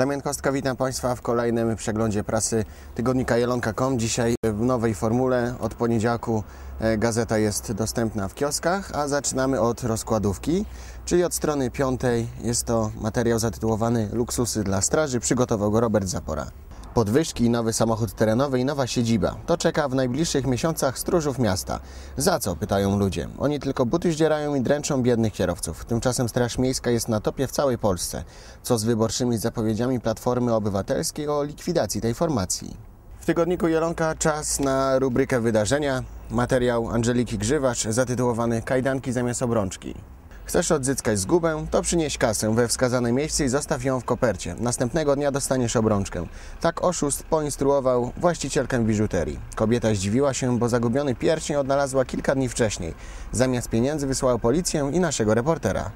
Damian Kostka, witam Państwa w kolejnym przeglądzie prasy tygodnika Jelonka.com. Dzisiaj w nowej formule. Od poniedziałku e, gazeta jest dostępna w kioskach, a zaczynamy od rozkładówki, czyli od strony piątej. Jest to materiał zatytułowany Luksusy dla straży. Przygotował go Robert Zapora. Podwyżki, nowy samochód terenowy i nowa siedziba. To czeka w najbliższych miesiącach stróżów miasta. Za co? Pytają ludzie. Oni tylko buty zdzierają i dręczą biednych kierowców. Tymczasem Straż Miejska jest na topie w całej Polsce. Co z wyborczymi zapowiedziami Platformy Obywatelskiej o likwidacji tej formacji? W tygodniku Jelonka czas na rubrykę wydarzenia. Materiał Angeliki Grzywacz zatytułowany Kajdanki zamiast obrączki. Chcesz odzyskać zgubę? To przynieś kasę we wskazane miejsce i zostaw ją w kopercie. Następnego dnia dostaniesz obrączkę. Tak oszust poinstruował właścicielkę biżuterii. Kobieta zdziwiła się, bo zagubiony pierścień odnalazła kilka dni wcześniej. Zamiast pieniędzy wysłał policję i naszego reportera.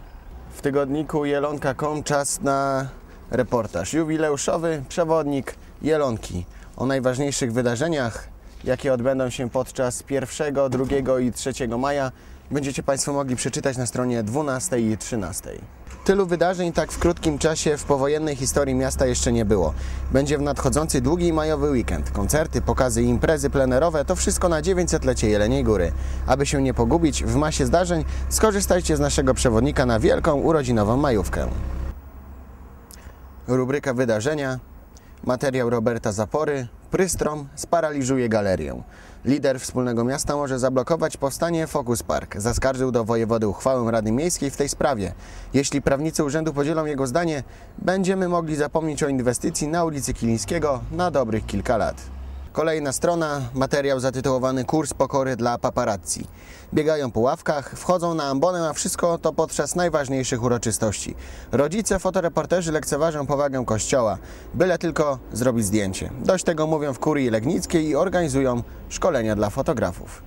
W tygodniku Jelonka.com czas na reportaż jubileuszowy Przewodnik Jelonki o najważniejszych wydarzeniach, jakie odbędą się podczas 1, 2 i 3 maja będziecie Państwo mogli przeczytać na stronie 12 i 13. Tylu wydarzeń tak w krótkim czasie w powojennej historii miasta jeszcze nie było. Będzie w nadchodzący długi majowy weekend. Koncerty, pokazy i imprezy plenerowe to wszystko na 900-lecie Jeleniej Góry. Aby się nie pogubić w masie zdarzeń, skorzystajcie z naszego przewodnika na wielką urodzinową majówkę. Rubryka wydarzenia. Materiał Roberta Zapory. Prystrom sparaliżuje galerię. Lider wspólnego miasta może zablokować powstanie Focus Park. Zaskarżył do wojewody uchwałę Rady Miejskiej w tej sprawie. Jeśli prawnicy urzędu podzielą jego zdanie, będziemy mogli zapomnieć o inwestycji na ulicy Kilińskiego na dobrych kilka lat. Kolejna strona, materiał zatytułowany Kurs pokory dla paparazzi. Biegają po ławkach, wchodzą na ambonę, a wszystko to podczas najważniejszych uroczystości. Rodzice, fotoreporterzy lekceważą powagę kościoła, byle tylko zrobić zdjęcie. Dość tego mówią w kurii legnickiej i organizują szkolenia dla fotografów.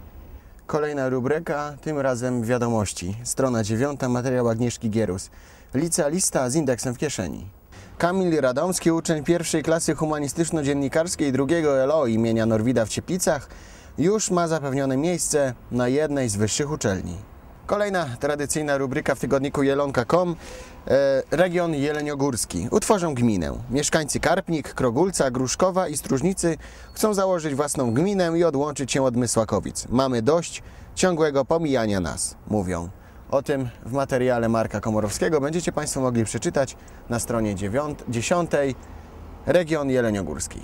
Kolejna rubryka, tym razem wiadomości. Strona dziewiąta, materiał Agnieszki Gierus. Licealista z indeksem w kieszeni. Kamil Radomski, uczeń pierwszej klasy humanistyczno-dziennikarskiej drugiego LO imienia Norwida w Cieplicach, już ma zapewnione miejsce na jednej z wyższych uczelni. Kolejna tradycyjna rubryka w tygodniku Jelonka.com e, Region Jeleniogórski. Utworzą gminę. Mieszkańcy Karpnik, Krogulca, Gruszkowa i Stróżnicy chcą założyć własną gminę i odłączyć się od Mysłakowic. Mamy dość ciągłego pomijania nas, mówią. O tym w materiale Marka Komorowskiego będziecie Państwo mogli przeczytać na stronie 9, 10 Region Jeleniogórski.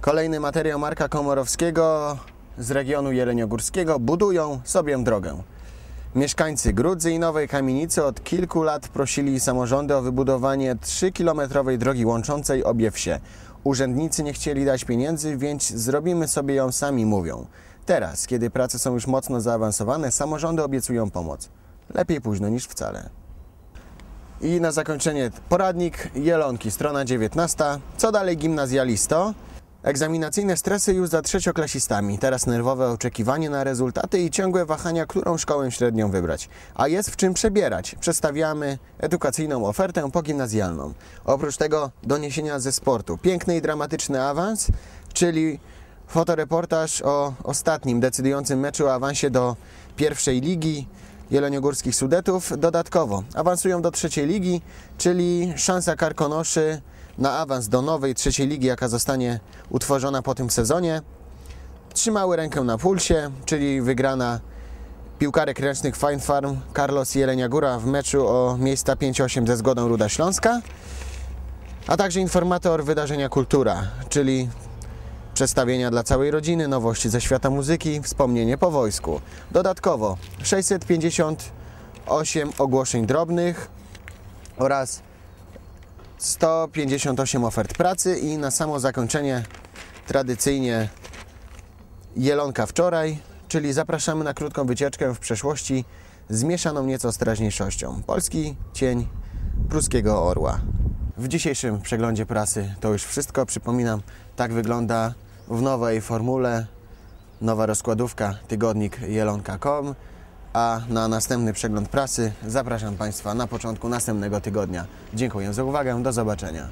Kolejny materiał Marka Komorowskiego z regionu Jeleniogórskiego budują sobie drogę. Mieszkańcy Grudzy i Nowej Kamienicy od kilku lat prosili samorządy o wybudowanie 3-kilometrowej drogi łączącej obie wsie. Urzędnicy nie chcieli dać pieniędzy, więc zrobimy sobie ją sami, mówią. Teraz, kiedy prace są już mocno zaawansowane, samorządy obiecują pomoc. Lepiej późno niż wcale. I na zakończenie poradnik Jelonki, strona 19. Co dalej gimnazjalisto? Egzaminacyjne stresy już za trzecioklasistami, teraz nerwowe oczekiwanie na rezultaty i ciągłe wahania, którą szkołę średnią wybrać. A jest w czym przebierać. Przedstawiamy edukacyjną ofertę pogimnazjalną. Oprócz tego doniesienia ze sportu. Piękny i dramatyczny awans, czyli fotoreportaż o ostatnim decydującym meczu o awansie do pierwszej ligi Jeleniogórskich Sudetów. Dodatkowo awansują do trzeciej ligi, czyli szansa Karkonoszy na awans do nowej trzeciej ligi, jaka zostanie utworzona po tym sezonie. Trzymały rękę na pulsie, czyli wygrana piłkarek ręcznych Fine Farm Carlos Jelenia Góra w meczu o miejsca 5-8 ze zgodą Ruda Śląska, a także informator wydarzenia Kultura, czyli przedstawienia dla całej rodziny, nowości ze świata muzyki, wspomnienie po wojsku. Dodatkowo 658 ogłoszeń drobnych oraz 158 ofert pracy i na samo zakończenie tradycyjnie Jelonka wczoraj, czyli zapraszamy na krótką wycieczkę w przeszłości zmieszaną nieco z teraźniejszością. Polski cień pruskiego orła. W dzisiejszym przeglądzie prasy to już wszystko. Przypominam, tak wygląda w nowej formule nowa rozkładówka tygodnik jelonka.com a na następny przegląd prasy zapraszam Państwa na początku następnego tygodnia. Dziękuję za uwagę, do zobaczenia.